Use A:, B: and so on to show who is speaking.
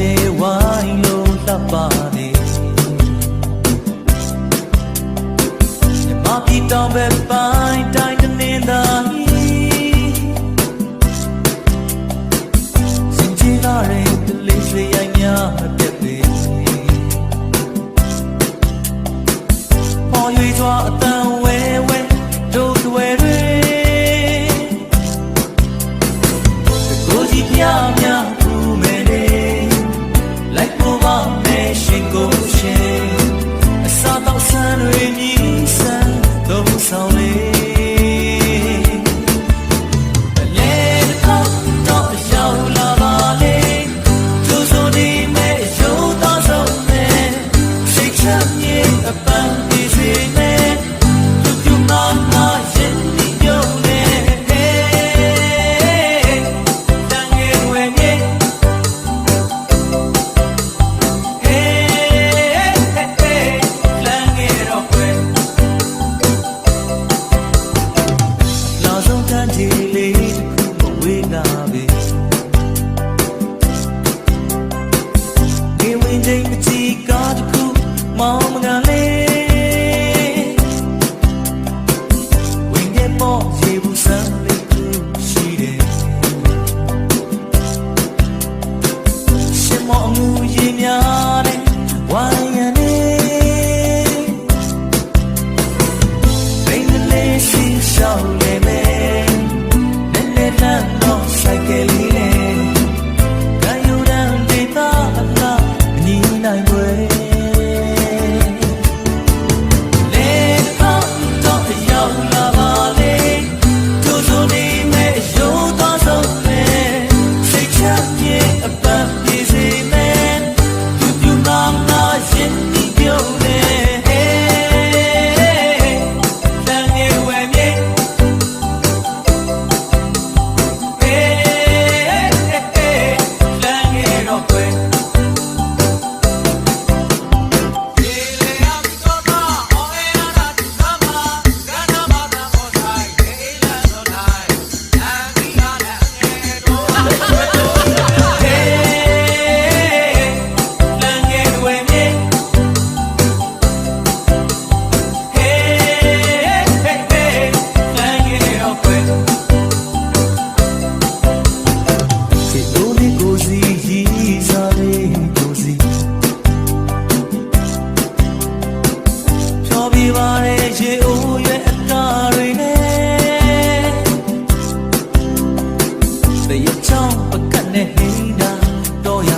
A: နေဝိုင်းလို့လှပနေမြမပြည်တော်ပဲပါ ချိန်မကြည့်ကားတစ်ခုမောင်မငါလေး ပါရဲ့ရေအိုးရဲ့အတာတွေနဲ့တရချောင်းပကတ်နဲ့ဟိန်းတာတော့ရ